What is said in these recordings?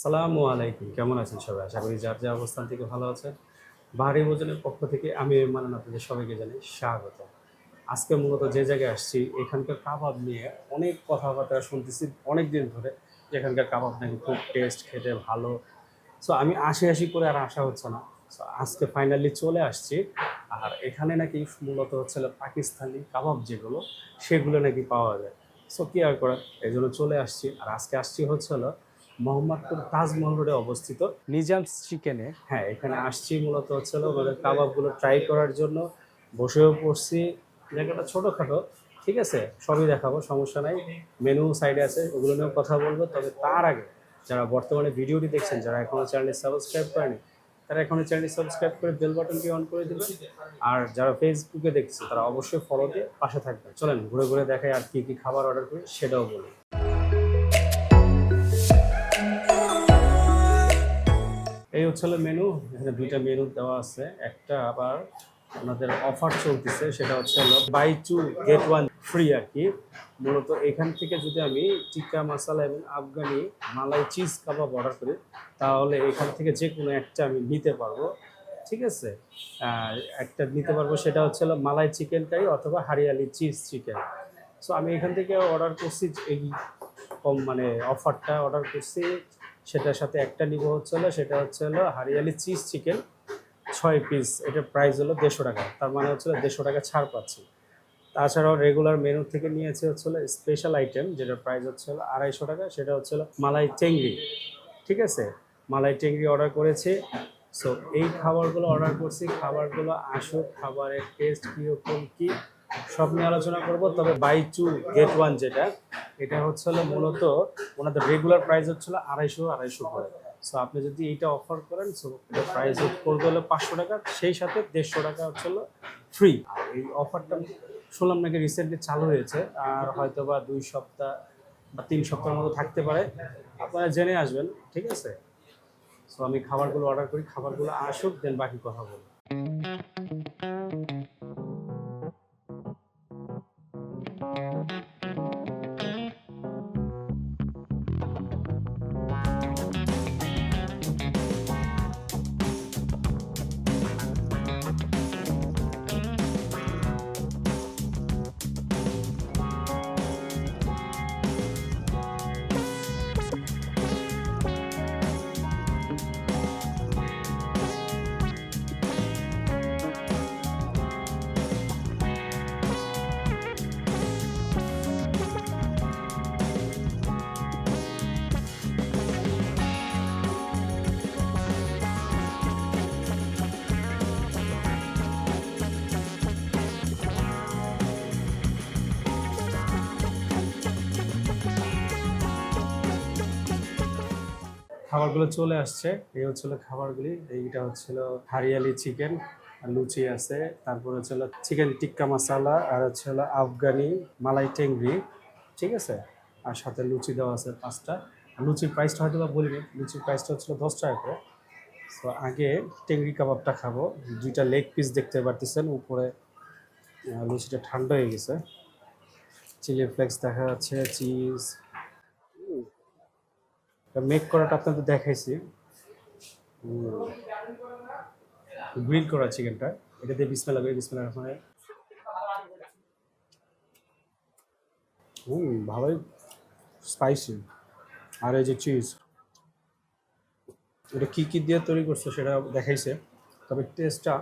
সালামু আলাইকুম। কেমন আছেন সবাই? আশা করি যার যা অবস্থান থেকে ভালো আছেন। বাহারি ভোজনের পক্ষ থেকে আমি মানান আপনাদের সবাইকে জানাই স্বাগত। আজকে মূলত যে জায়গায় আসছি, এখানকার কাবাব নিয়ে অনেক কথাবার্তা শুনতেছি অনেক দিন ধরে। এখানকার কাবাব নাকি খুব টেস্ট খেতে ভালো। সো আমি আশি আশি করে আর আসা হচ্ছে না। সো আজকে ফাইনালি চলে আসছি। আর এখানে নাকি মূলত হচ্ছে পাকিস্তানি কাবাব যেগুলো, সেগুলো নাকি পাওয়া যায়। সো কি আর করার? এই জন্য চলে আসছি। আর আজকে আসছি হচ্ছে হলো মোহাম্মদপুর তাজমহল রোডে অবস্থিত। নিজাম চিকেনে। হ্যাঁ এখানে আসছি মূলত হচ্ছে ওদের কাবাবগুলো ট্রাই করার জন্য। বসেও পড়ছি জায়গাটা ছোটোখাটো ঠিক আছে? সবই দেখাবো সমস্যা নাই। মেনু সাইডে আছে ওগুলো নিয়েও কথা বলব। তবে তার আগে যারা বর্তমানে ভিডিওটি দেখছেন যারা এখনও চ্যানেলটি সাবস্ক্রাইব করেনি তারা এখনও চ্যানেলটি সাবস্ক্রাইব করে বেল বাটনটি অন করে দেবেন আর যারা ফেসবুকে দেখছে তারা অবশ্যই ফলো দিয়ে পাশে থাকবেন। চলেন ঘুরে ঘুরে দেখাই আর কী কী খাবার অর্ডার করি সেটাও বলি। এই হচ্ছে হলো মেনু এখানে দুইটা মেনু দেওয়া আছে। একটা আবার আমাদের অফার চলতেছে, সেটা হচ্ছে হলো buy two get one free আর কি মূলত এখান থেকে যদি আমি টিক্কা মশলা এবং Afghani malai cheese kebab order করি, তাহলে এখান থেকে যে কোনো একটা আমি নিতে পারব। ঠিক আছে? একটা নিতে পারব সেটা হচ্ছে হলো মালাই চিকেন কারি অথবা হারিয়ালি চিজ চিকেন সো আমি এখান থেকে অর্ডার করছি এই কম মানে অফারটা অর্ডার করছি। সেটার সাথে একটা নিব হচ্ছে হলো, সেটা হচ্ছে হলো হারিয়ালি চিজ চিকেন, ছয় পিস এটার প্রাইস হলো দেড়শো টাকা। তার মানে হচ্ছে দেড়শো টাকা ছাড় পাচ্ছি। তাছাড়াও রেগুলার মেনু থেকে নিয়েছে হচ্ছে হলো স্পেশাল আইটেম যেটার প্রাইস হচ্ছে হলো আড়াইশো টাকা। সেটা হচ্ছে হলো মালাই চেংড়ি। ঠিক আছে? মালাই চেংড়ি অর্ডার করেছি। সো এই খাবারগুলো অর্ডার করছি। খাবারগুলো আসুক, খাবারের টেস্ট কীরকম, কী সব নিয়ে আলোচনা করব, তবে বাই টু গেট ওয়ান যেটা, এটা হচ্ছে মূলত ওনাদের রেগুলার প্রাইস হচ্ছিল আড়াইশো আড়াইশো করে। সো আপনি যদি এইটা অফার করেন সো প্রাইস করতে হলো পাঁচশো টাকা, সেই সাথে দেড়শো টাকা হচ্ছে ফ্রি আর এই অফারটা শুনলাম নাকি রিসেন্টলি চালু হয়েছে, আর হয়তো বা দুই সপ্তাহ বা তিন সপ্তাহের মতো থাকতে পারে। আপনারা জেনে আসবেন, ঠিক আছে? সো আমি খাবারগুলো অর্ডার করি, খাবারগুলো আসুক দেন বাকি কথা বলব। খাবারগুলো চলে আসছে। এই হচ্ছিল খাবারগুলি। এইটা হচ্ছিল হারিয়ালি চিকেন, লুচি আছে। তারপর হচ্ছিল চিকেন টিক্কা মশালা, আর হচ্ছে হলো আফগানি মালাই টেংরি, ঠিক আছে? আর সাথে লুচি দেওয়া আছে পাঁচটা। লুচির প্রাইসটা হয়তো বা বলিনি, লুচির প্রাইসটা হচ্ছিল দশ টাকা করে। তো আগে টেংরি কাবাবটা খাব। দুইটা লেগ পিস দেখতে পারতেছেন, উপরে লুচিটা ঠান্ডা হয়ে গেছে। চিলি ফ্লেক্স দেখা যাচ্ছে চিজ মেক করাটা আপনাদের দেখাইছি। গ্রিল করা চিকেনটা এটা দিয়ে বিসমেলা করে বিসমেলা রহমানে হুম ভালোই স্পাইসি আর এই যে চিজ এটা কী কী দিয়ে তৈরি করছে সেটা দেখাইছে। তবে টেস্টটা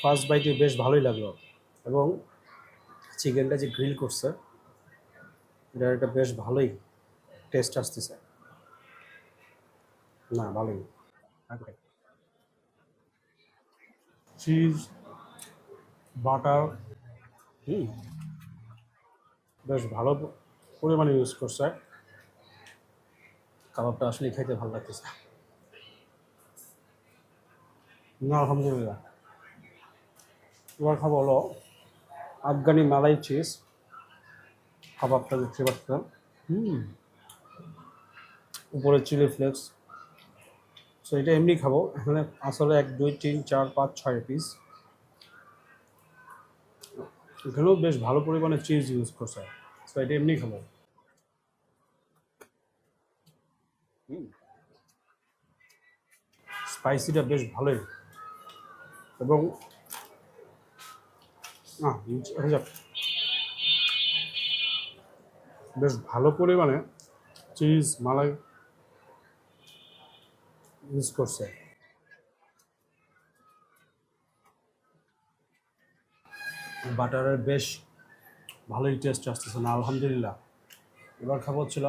ফার্স্ট বাইটে বেশ ভালোই লাগল। এবং চিকেনটা যে গ্রিল করছে এটা একটা বেশ ভালোই টেস্ট আসতেছে। না ভালোই। চিজ বাটার হুম। বেশ ভালো পরিমাণে ইউজ করছে। কাবাবটা আসলে খাইতে ভালো লাগতেছে। না আলহামদুলিল্লাহ। এবার খাব হলো আফগানি মালাই চিজ কাবাবটা দেখতে পাচ্ছেন হুম। উপরে চিলি ফ্লেক্স সো এটা এমনি খাব। এখানে আসলে এক দুই তিন চার পাঁচ ছয় পিস এখানেও বেশ ভালো পরিমাণে চিজ ইউজ করছে। সো এটা এমনি খাব। স্পাইসিটা বেশ ভালোই। এবং। বেশ ভালো পরিমাণে চিজ মালাই ইউজ করছে। বাটারের বেশ ভালোই টেস্ট আসতেছে না, আলহামদুলিল্লাহ। এবার খাব ছিল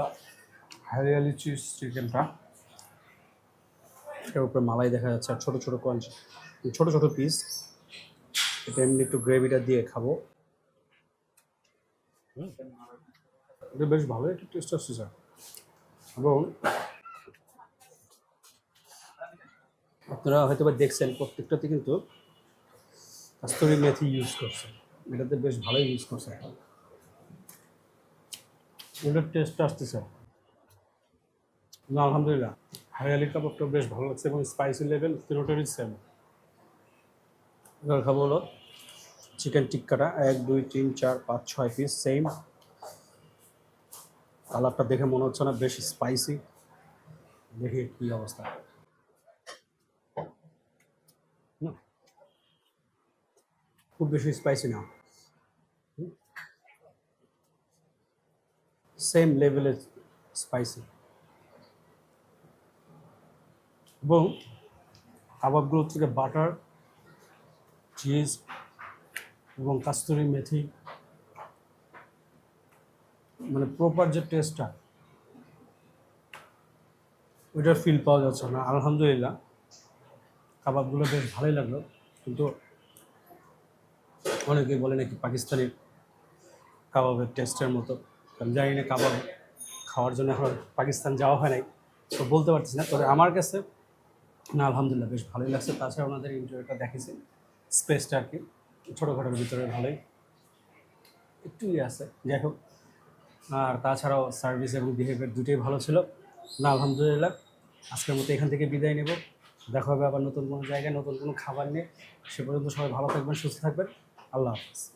হারিয়ালি চিজ চিকেনটা। এটার উপরে মালাই দেখা যাচ্ছে, আর ছোটো ছোটো কঞ্চ ছোটো ছোটো পিস এটা এমনি একটু গ্রেভিটা দিয়ে খাব। এটা বেশ ভালো একটু টেস্ট আসছে স্যার এবং আপনারা হয়তো বা দেখছেন, প্রত্যেকটাতে কিন্তু কাস্তরি মেথি ইউজ করছে এটাতে বেশ ভালোই ইউজ করছে এখন। এটার টেস্ট আসতেছে। আলহামদুলিল্লাহ হারিয়ালি কাবাবটা বেশ ভালো লাগছে এবং স্পাইসি লেভেল তিনোটারই সেম এবার খাব হলো চিকেন টিক্কাটা, এক, দুই, তিন, চার, পাঁচ, ছয় পিস সেম কালারটা দেখে মনে হচ্ছে না, বেশ স্পাইসি দেখি কী অবস্থা হুম। খুব বেশি স্পাইসি না। সেম লেভেলের স্পাইসি এবং কাবাবগুলো থেকে বাটার চিজ এবং কাস্তুরি মেথি। মানে প্রপার যে টেস্টটা ওইটার ফিল পাওয়া যাচ্ছে না। আলহামদুলিল্লাহ, কাবাবগুলো বেশ ভালোই লাগল। কিন্তু অনেকেই বলে নাকি পাকিস্তানি কাবাবের টেস্টের মতো। আমি জানি না কাবাব খাওয়ার জন্য এখন পাকিস্তান যাওয়া হয় নাই, তো বলতে পারতেছি না। তবে আমার কাছে না, আলহামদুলিল্লাহ, বেশ ভালোই লাগছে। তাছাড়া ওনাদের ইন্টারভিউটা দেখেছি স্পেসটা আর কি, ছোটোখাটোর ভিতরে ভালোই। একটু ইয়ে আছে, যাই হোক। আর তাছাড়াও সার্ভিস এবং বিহেভিয়ার দুটোই ভালো ছিল। না, আলহামদুলিল্লাহ, আজকের মতো এখান থেকে বিদায় নেব। দেখা হবে আবার নতুন কোনো জায়গায়, নতুন কোনো খাবার নিয়ে। সে পর্যন্ত সবাই ভালো থাকবেন, সুস্থ থাকবেন। আল্লাহ হাফিজ।